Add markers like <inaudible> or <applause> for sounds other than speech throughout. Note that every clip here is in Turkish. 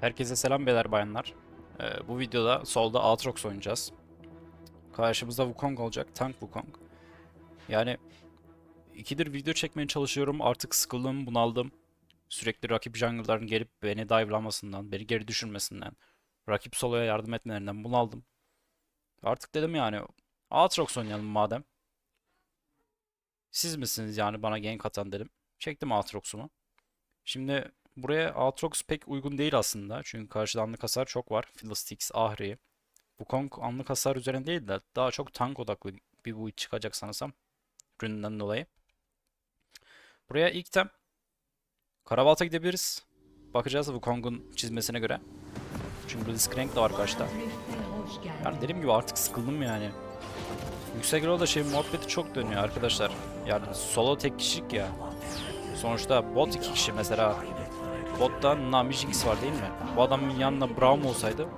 Herkese selam beyler bayanlar. Ee, bu videoda solda Aatrox oynayacağız. Karşımızda Wukong olacak. Tank Wukong. Yani ikidir video çekmeye çalışıyorum. Artık sıkıldım, bunaldım. Sürekli rakip jungle'ların gelip beni dive'lamasından, beni geri düşürmesinden, rakip soloya yardım etmelerinden bunaldım. Artık dedim yani Aatrox oynayalım madem. Siz misiniz yani bana gank atan dedim. Çektim Aatrox'umu. Şimdi Buraya Aatrox pek uygun değil aslında. Çünkü karşıda anlık hasar çok var. Fiddlesticks, Ahri. Wukong anlık hasar üzerine değil de daha çok tank odaklı bir build çıkacak sanırsam. Rününden dolayı. Buraya ilk tem Karabalt'a gidebiliriz. Bakacağız Wukong'un çizmesine göre. Çünkü Blitzcrank de var karşıda. Yani dediğim gibi artık sıkıldım yani. Yüksek Elo'da şey muhabbeti çok dönüyor arkadaşlar. Yani solo tek kişilik ya. Sonuçta bot iki kişi mesela. Botta Nami Jinx var değil mi? Bu adamın yanında Braum olsaydı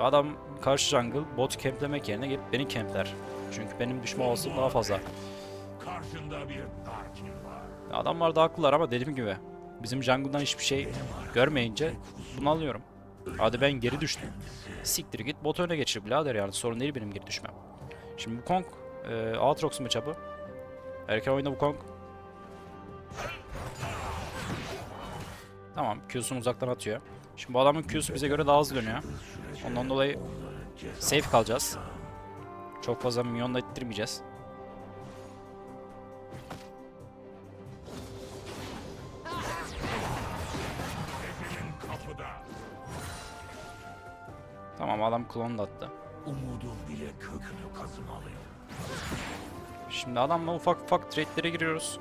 adam karşı jungle bot camplemek yerine gelip beni campler. Çünkü benim düşme olasılığım daha fazla. Adamlar da haklılar ama dediğim gibi bizim jungle'dan hiçbir şey görmeyince bunu alıyorum. Hadi ben geri düştüm. Siktir git bot öne geçir birader yani sorun değil benim geri düşmem. Şimdi Wukong e, Aatrox matchup'ı. Erken oyunda Wukong. Tamam Q'sunu uzaktan atıyor. Şimdi bu adamın Q'su bize göre daha hızlı dönüyor. Ondan dolayı safe kalacağız. Çok fazla minyon da ittirmeyeceğiz. Tamam adam klon da attı. Umudum bile kökünü kazımalı. Şimdi adamla ufak ufak trade'lere giriyoruz.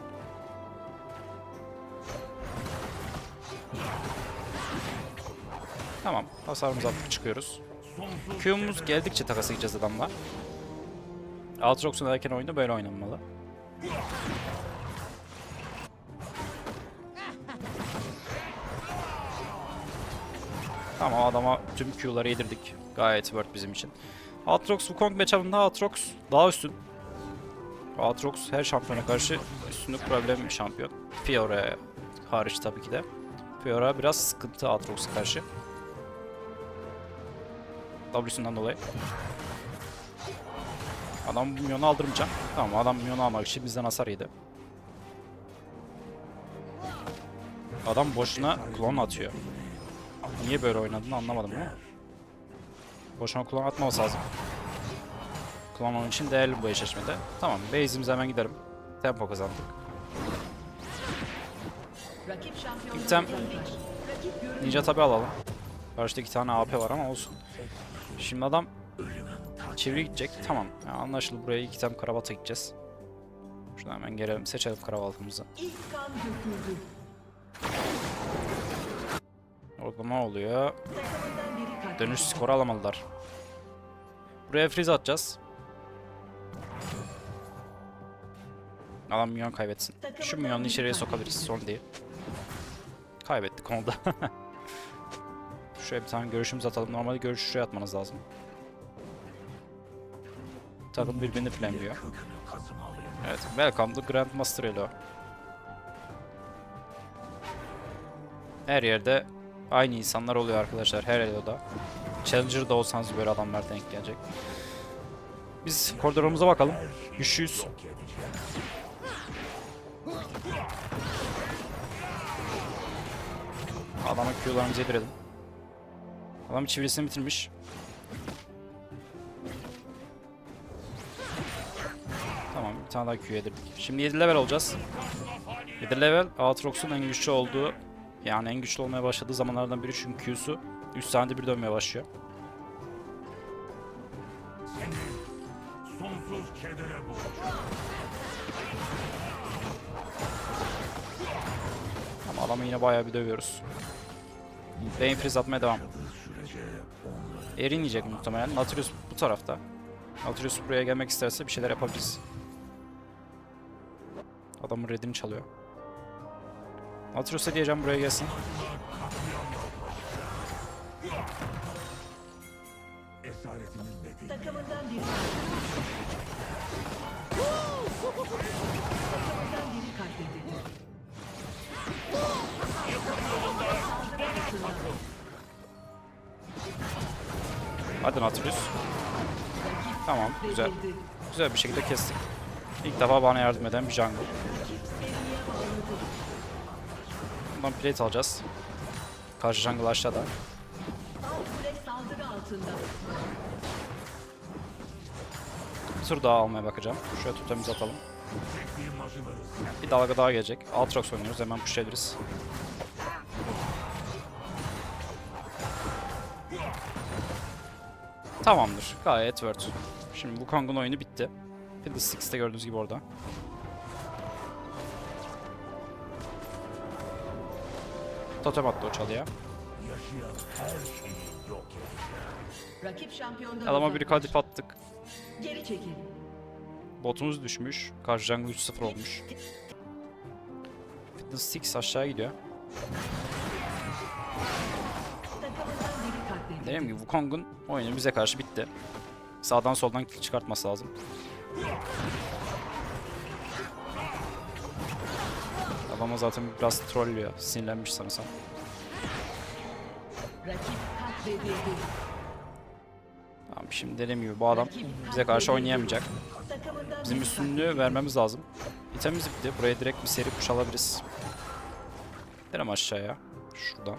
Tamam, hasarımızı attık çıkıyoruz. Q'muz geldikçe takas edeceğiz adamla. Aatrox'un erken oyunda böyle oynanmalı. Tamam adama tüm Q'ları yedirdik. Gayet worth bizim için. Aatrox Wukong matchup'ında Aatrox daha üstün. Aatrox her şampiyona karşı üstünlük problemi bir şampiyon. Fiora hariç tabii ki de. Fiora biraz sıkıntı Aatrox'a karşı. W'sundan dolayı. Adam milyonu aldırmayacağım. Tamam adam milyonu almak için bizden hasar yedi. Adam boşuna klon atıyor. Niye böyle oynadığını anlamadım ama. Boşuna klon atmaması lazım. Klon onun için değerli bu eşleşmede. Tamam base'imize hemen giderim. Tempo kazandık. Rakip görün Ninja tabi alalım. Karşıda iki tane AP var ama olsun. Şimdi adam çeviri gidecek. Tamam. Yani anlaşıldı buraya iki tane karabata gideceğiz. Şuradan hemen gelelim. Seçelim karabaltımızı. Orada ne oluyor? Dönüş skoru alamadılar. Buraya freeze atacağız. Adam minyon kaybetsin. Şu minyonu içeriye sokabiliriz. Sorun değil. Kaybettik onu da. <laughs> Şuraya bir tane görüşümüzü atalım. Normalde görüşü şuraya atmanız lazım. Takım birbirini flame'liyor. Evet, welcome to Grandmaster Elo. Her yerde aynı insanlar oluyor arkadaşlar, her Elo'da. Challenger'da olsanız böyle adamlar denk gelecek. Biz koridorumuza bakalım. Güçlüyüz. Adama Q'larımızı yedirelim. Adam çivirisini bitirmiş. Tamam bir tane daha Q yedirdik. Şimdi 7 level olacağız. 7 level Aatrox'un en güçlü olduğu yani en güçlü olmaya başladığı zamanlardan biri çünkü Q'su 3 saniyede bir dönmeye başlıyor. Ama adamı yine bayağı bir dövüyoruz. Bane freeze atmaya devam. Erin yiyecek muhtemelen. Nautilus bu tarafta. Nautilus buraya gelmek isterse bir şeyler yapabiliriz. Adamın redini çalıyor. Nautilus'a diyeceğim buraya gelsin. Takımından biri Hadi Nautilus. Tamam, güzel. Güzel bir şekilde kestik. İlk defa bana yardım eden bir jungle. Bundan plate alacağız. Karşı jungle aşağıda. Bir tur daha almaya bakacağım. Şöyle tutamiz atalım. Bir dalga daha gelecek. Aatrox oynuyoruz. Hemen pushlayabiliriz. Tamamdır. Gayet word. Şimdi bu Kong'un oyunu bitti. Fiddlesticks'te gördüğünüz gibi orada. Totem attı o çalıya. Rakip şampiyondan Adama bir kadif attık. Geri çekil. Botumuz düşmüş. Karşı jungle 3-0 olmuş. Fiddlesticks aşağı gidiyor. Dediğim gibi Wukong'un oyunu bize karşı bitti. Sağdan soldan kill çıkartması lazım. Adama zaten biraz trollüyor. Sinirlenmiş sanırsam. Tamam şimdi dediğim gibi bu adam bize karşı oynayamayacak. Bizim üstünlüğü vermemiz lazım. İtemimiz bitti. Buraya direkt bir seri push alabiliriz. Gidelim aşağıya. Şuradan.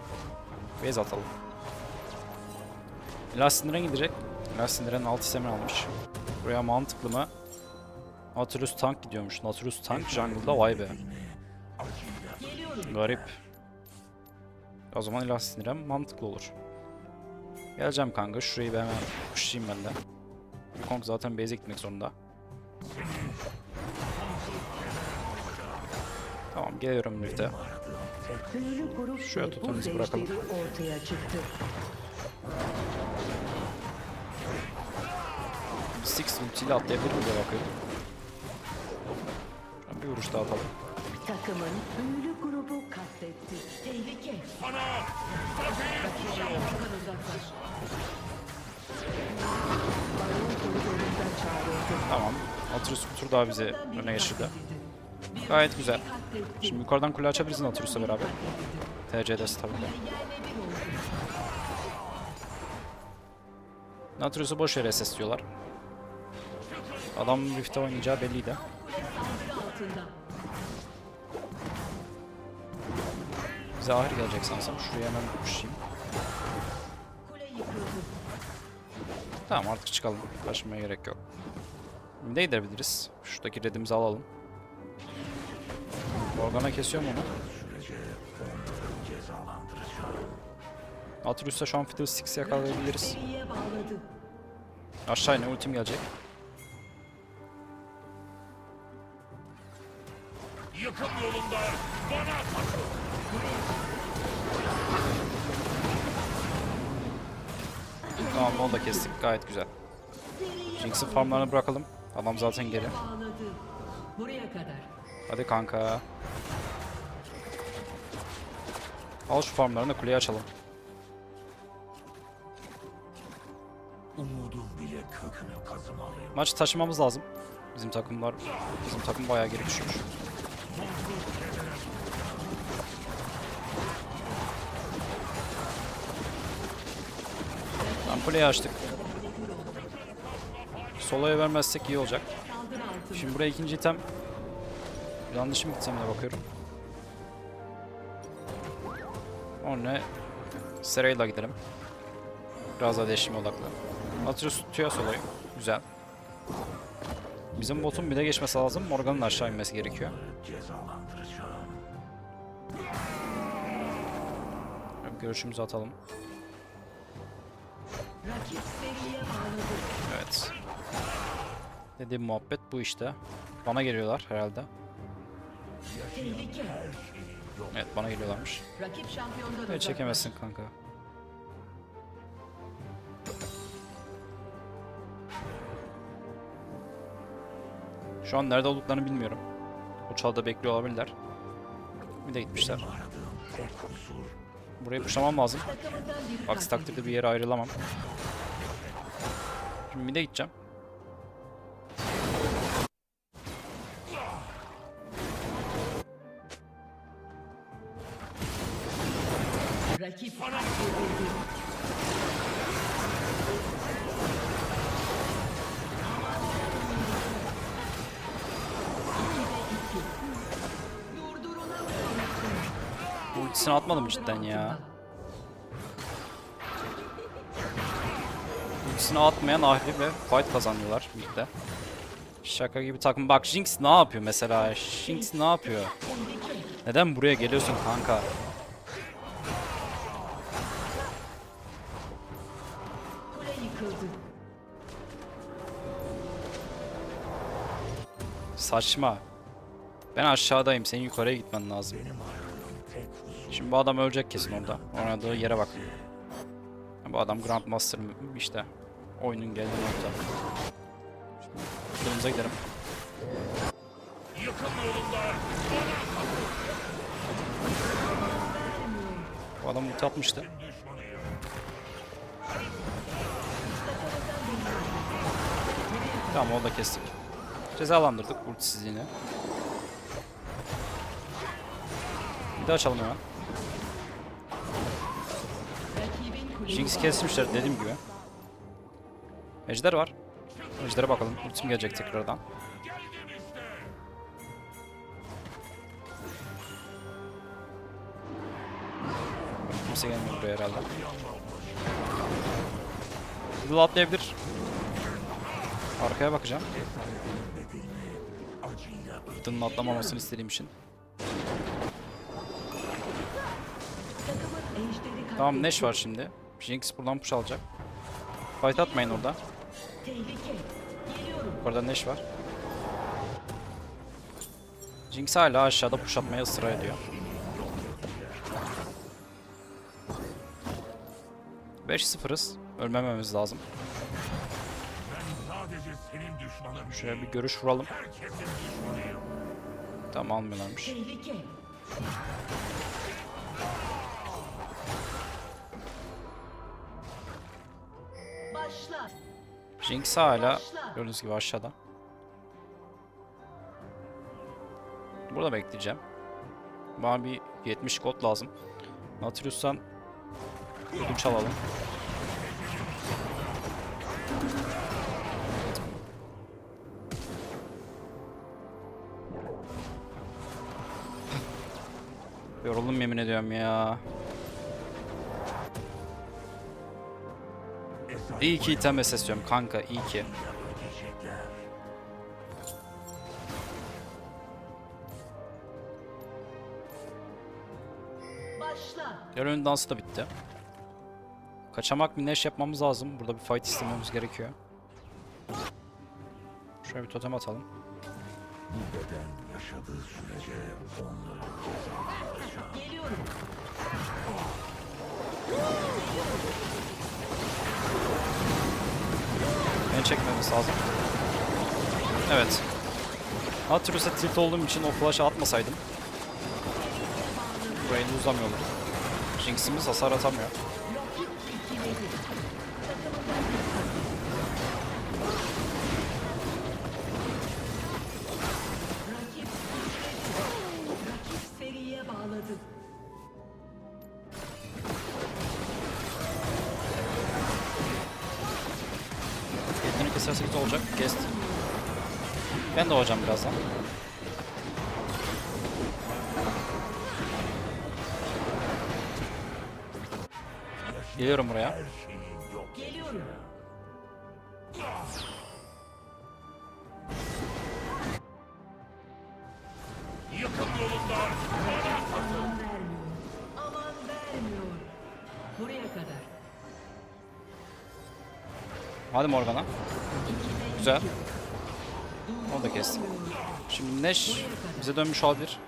Base atalım. Elastinden gidecek. Elastinden 6 itemini almış. Buraya mantıklı mı? Nautilus tank gidiyormuş. Nautilus tank jungle'da vay be. Garip. O zaman Elastinden mantıklı olur. Geleceğim kanka. Şurayı bir hemen pushlayayım ben de. Kong zaten base'e gitmek zorunda. Tamam geliyorum ve buz tutamızı bırakalım. Six ultiyle atlayabilir mi diye bakıyorum. Bir vuruş daha atalım. Takımın büyülü grubu katletti. Tehlike. Rakip şampiyondan uzaklaş. Tamam. Nautilus bir tur daha bizi öne geçirdi. Gayet güzel. Şimdi yukarıdan kule açabiliriz Nautilus'la beraber. Katledildi. TC'de tabii ki. Nautilus'u boş yere SS diyorlar. Adam Rift'e oynayacağı belliydi. Bize ahir gelecek sanırsam. Şuraya hemen yıkıldı. Tamam artık çıkalım. Kaçmaya gerek yok. Ne gidebiliriz? Şuradaki redimizi alalım. Morgana kesiyor mu onu? Nautilus'ta şu an Fiddlesticks'i yakalayabiliriz. Aşağı ine ultim gelecek. Yıkım yolunda bana takıl. Tamam onu da kestik. Gayet güzel. Jinx'in farmlarını bırakalım. Adam zaten geri. Bağladı. Buraya kadar. Hadi kanka. Al şu farmlarını kuleye açalım. Umudum bile kökünü kazımalıyım. Maçı taşımamız lazım. Bizim takımlar, bizim takım bayağı geri düşmüş. Kuleyi açtık. Solo'ya vermezsek iyi olacak. Şimdi buraya ikinci item. Yanlış mı gitsem de bakıyorum. O ne? Serayla gidelim. Biraz daha değişime odaklı. Nautilus tutuyor Solo'yu. Güzel. Bizim botun bir de geçmesi lazım. Morgan'ın aşağı inmesi gerekiyor. Görüşümüzü atalım. Rakip seriye bağladı. Evet. Dediğim muhabbet bu işte. Bana geliyorlar herhalde. Evet bana geliyorlarmış. Evet çekemezsin kanka. Şu an nerede olduklarını bilmiyorum. O çalda bekliyor olabilirler. Bir de gitmişler. Aradığım Burayı puşlamam lazım. Aksi takdirde bir yere ayrılamam. Şimdi bir de gideceğim. Atmadım cidden ya. Ultisini atmayan Ahri ve fight kazanıyorlar midde. Şaka gibi takım. Bak Jinx ne yapıyor mesela? Jinx ne yapıyor? Neden buraya geliyorsun kanka? Saçma. Ben aşağıdayım. Senin yukarıya gitmen lazım. Benim. Şimdi bu adam ölecek kesin orada. Oynadığı yere bak. Bu adam Grandmaster işte. Oyunun geldiği nokta. Kırmızıya gidelim. Bu adam ulti atmıştı. Tamam onu da kestik. Cezalandırdık ultisizliğini. Bir daha açalım hemen. Rakibin kuleyi Jinx kesmişler dediğim gibi. Ejder var. Ejder'e bakalım. Ultim gelecek tekrardan. Kimse gelmiyor buraya herhalde. Fiddle atlayabilir. Arkaya bakacağım. Fiddle'ın atlamamasını istediğim için. Tamam. Neş var şimdi. Jinx buradan push alacak. Fight atmayın orada. Orada Neş var. Jinx hala aşağıda push atmaya ısrar ediyor. Beş sıfırız. Ölmememiz lazım. Şöyle bir görüş vuralım. Tamam almıyorlarmış. Jinx hala gördüğünüz gibi aşağıda. Burada bekleyeceğim. Bana bir 70 kod lazım. Nautilus'tan ödünç alalım. Yoruldum yemin ediyorum ya. İyi ki item SS diyorum kanka iyi ki. Yarın dansı da bitti. Kaçamak bir yapmamız lazım. Burada bir fight istememiz gerekiyor. Şöyle bir totem atalım. Bu beden yaşadığı sürece onları cezalandıracağım. Geliyorum. Beni çekmemiz lazım. Evet. Nautilus'a tilt olduğum için o flash'ı atmasaydım. Burayı uzamıyorlar. Jinx'imiz hasar atamıyor. 88 olacak. Kest. Ben de olacağım birazdan. Geliyorum buraya. Yakın yolunda Aman vermiyor. Aman vermiyor. Buraya kadar. Hadi Morgana. Güzel. Onu da kestik. Şimdi Neş bize dönmüş olabilir.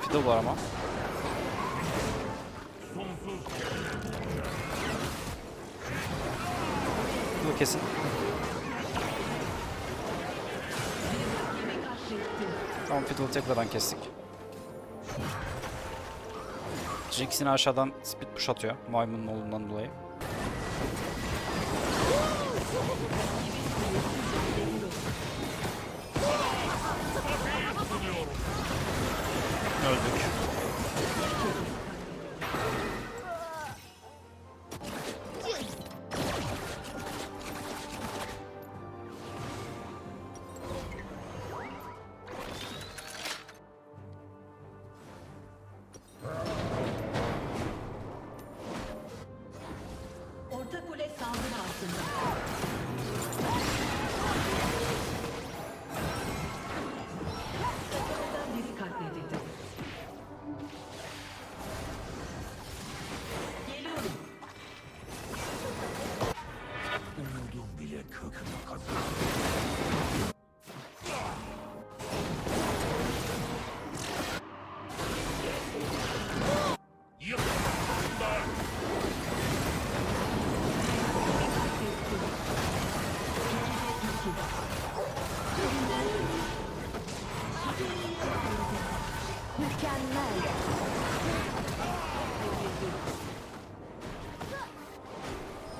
Fiddle var ama. Fiddle kesin. Tamam Fiddle'ı tekrardan kestik. Jinx'ini aşağıdan speed push atıyor. Maymunun olduğundan dolayı. Öldük.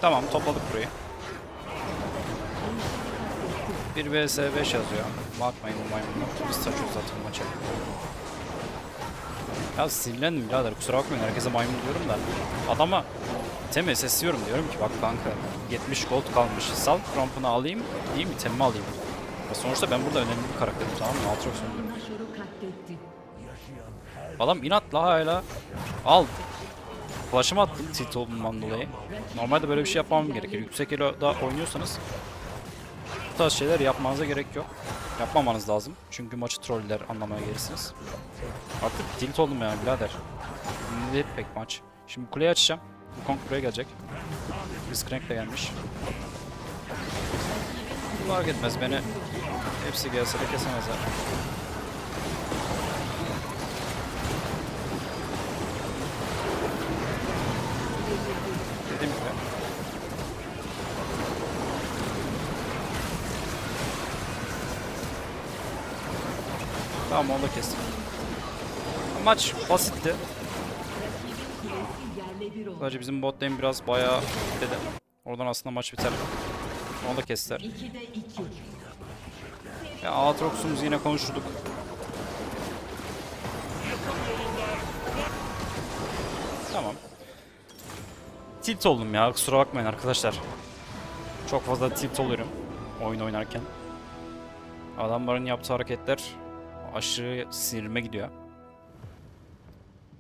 Tamam topladık burayı. Bir vs 5 yazıyor. Bakmayın bu maymunlar. Biz saçıyoruz zaten maça. Ya sinirlendim birader kusura bakmayın herkese maymun diyorum da. Adama temi sesliyorum diyorum ki bak kanka 70 gold kalmış sal krampını alayım değil mi temimi alayım. Ya sonuçta ben burada önemli bir karakterim tamam mı? Aatrox Adam inatla hala al. Flash'ımı attım tilt olduğumdan dolayı. Normalde böyle bir şey yapmam gerekir. Yüksek elo'da oynuyorsanız bu tarz şeyler yapmanıza gerek yok. Yapmamanız lazım. Çünkü maçı troller anlamaya gelirsiniz. Artık tilt oldum yani birader. Değil pek maç. Şimdi kuleyi açacağım. Bu Kong buraya gelecek. Blitzcrank de gelmiş. Fark etmez beni. Hepsi gelse de kesemezler. Tamam onu da kestim. Maç basitti. Sadece bizim bot lane biraz bayağı dedi. Oradan aslında maç biter. Onu da kestiler. 2'de 2. Ya Aatrox'umuzu yine konuştuk. Tamam. Tilt oldum ya kusura bakmayın arkadaşlar. Çok fazla tilt oluyorum oyun oynarken. Adamların yaptığı hareketler aşırı sinirime gidiyor.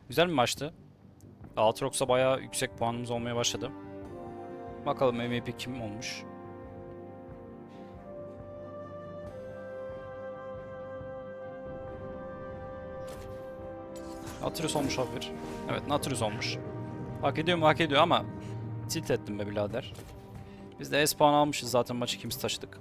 Güzel bir maçtı. Aatrox'a bayağı yüksek puanımız olmaya başladı. Bakalım MVP kim olmuş. Nautilus olmuş olabilir. Evet Nautilus olmuş. Hak ediyor mu hak ediyor ama tilt ettim be birader. Biz de S puan almışız zaten maçı ikimiz taşıdık.